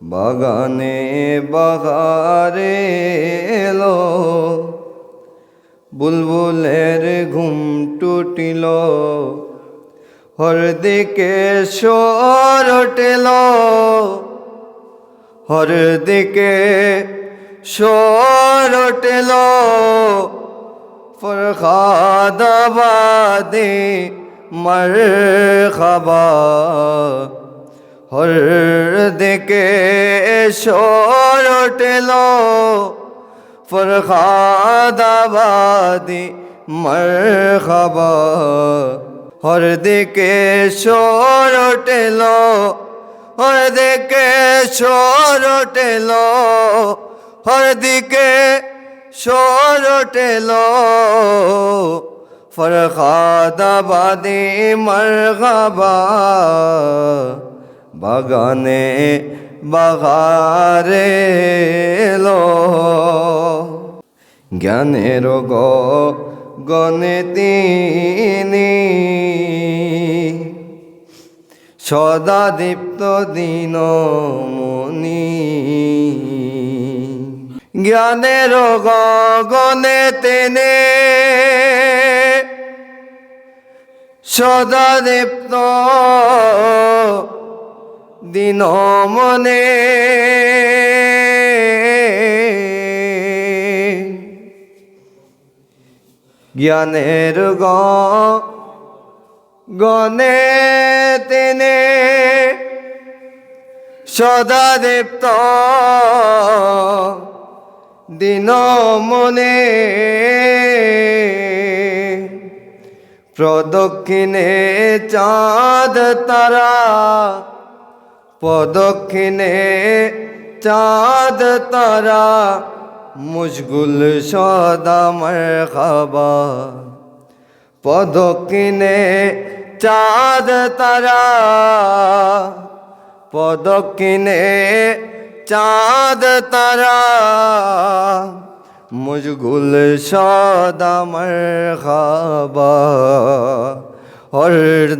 বাগানে বাগারে এলো, বুলবুলের ঘুম টুটিল হর দিকে সর উঠিল হর দিকে সর উঠিল ফরখাদাবাদে মর খাবা হর দিকে সর উঠিল ফরখাদাবাদে মর খাবা হর দিকে উঠিল হর দিকে উঠিল হর দিকে সর উঠিল ফরখাদাবাদে মরগাবা বাগানে বাগারে লো জ্ঞানের গ গণে তিনি সদা দীপ্ত দিন মনি। জ্ঞানের গগনে তেনে সদা দীপ্ত দিন মনে। জ্ঞানের গ গনে তেনে। সদা দীপ্ত দিন মনে। প্রদক্ষিণে চাঁদ তারা প্রদক্ষিণে চাঁদ তারা মুশগুল সদা খাবা পদক্ষিণে চাঁদ তারা, পদক্ষিণে চাঁদ তারা মুজগুল সদামর খাবা হর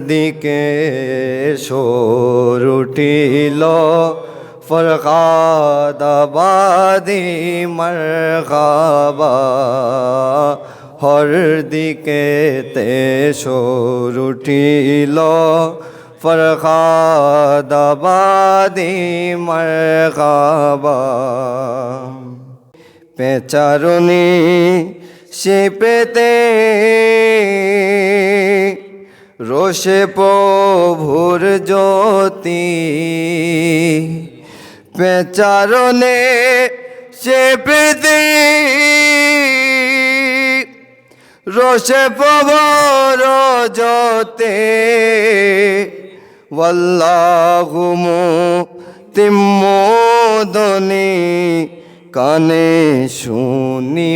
দিকে সোর উঠিল, ফরকাদাবাদি মর খাবা হর তে সোর উঠিল ফরখাদাবাদি মরখাবা পেচারুনি সে পেতে রোষে প্রভুর জ্যোতি পেচারনে সে পেতে রোষে পবর জতে ওয়াল্লাহুমু তিম্মোদনি কানে শুনি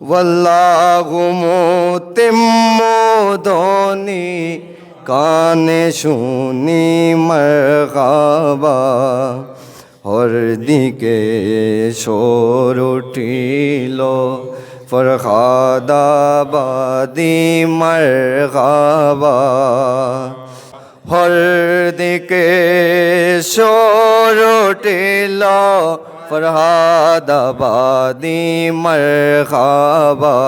মরগাবা ওয়াল্লাহুমু তিম্মোদনি কানে শুনি মরগাবা, হর দিকে সোর উঠিল ফরখাদাবাদি মরগাবা, হর দিকে সোর উঠিল ফরহাদাবাদি মরগাবা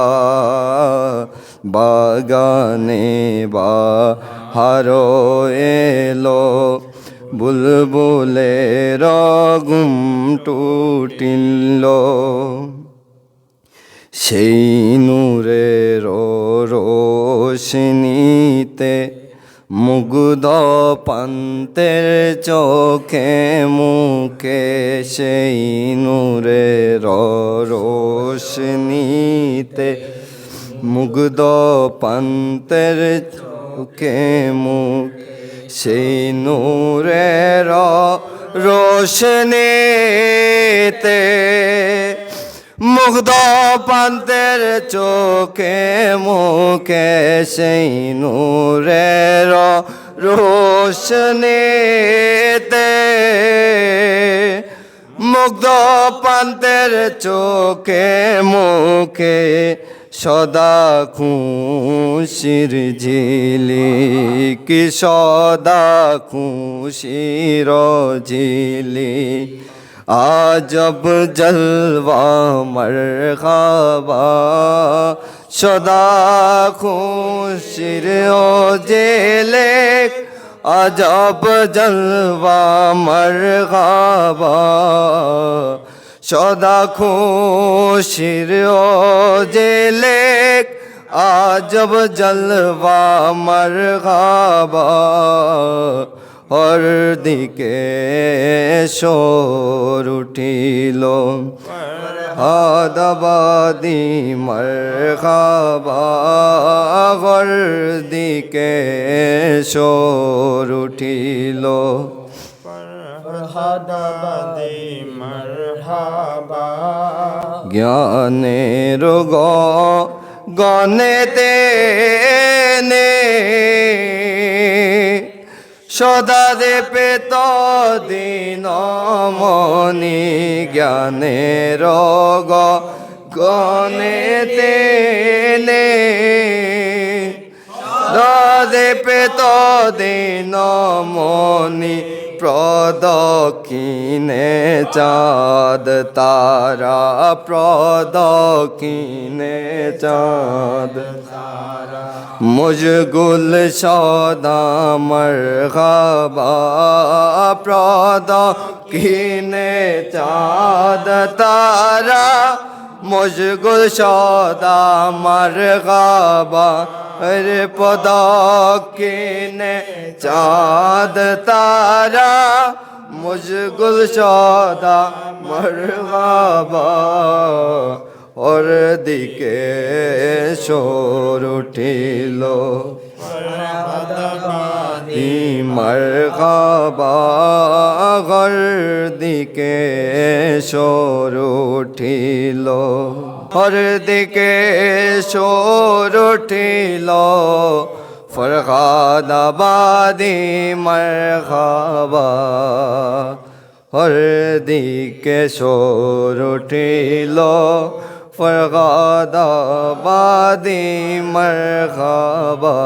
বাগানে বা হারো এলো বুলবুলে রগুম টুটিল। সেই নূরের রোশনীতে মুগ্ধ পান্তের চোখে মুখে সেই নূরের রোশনীতে। মুগ্ধ পান্তের চোখে মুখ সেই নূরের রোশনীতে। মুগ্ধ পান্তের চোখে মুখে সেই নূরের রোশনীতে মুগ্ধ পান্তের চোখে মুখে সদা খুশির ঝিলি কি সদা খুশির ঝিলি। আজব জলওয়া মরহাবা সদা খুশির ও জেলে আজব জলওয়া মরহাবা সদা খুশির ও জেলে আজব জলওয়া মরহাবা হর দিকে শোর উঠিল। হাদাবাদি মরহাবা হর দিকে শোর উঠিল। ফরহাদাবাদে মারহাবা। জ্ঞানের গ গনেতে নে সদা দে পেত দিন মনি জ্ঞানে রোগ গণেতে নে দে পেত দিন মনি প্রদক্ষিণে চাঁদ তারা প্রদক্ষিণে চাঁদ মুজগুল সদামর খাবা প্রদক্ষিণে চাঁদ তারা। মুজগুল সদামর খাবা রে পদক্ষিণে চাঁদ তারা মুজগুল সদা মরগাবা ওর দিকে সোর উঠিল মরগাবা ঘর দিকে সোর উঠিল। হর দিকে সোর উঠিল। ফরহাদাবাদি মরহাবা হর দিকে সোর উঠিল। ফরহাদাবাদি মরহাবা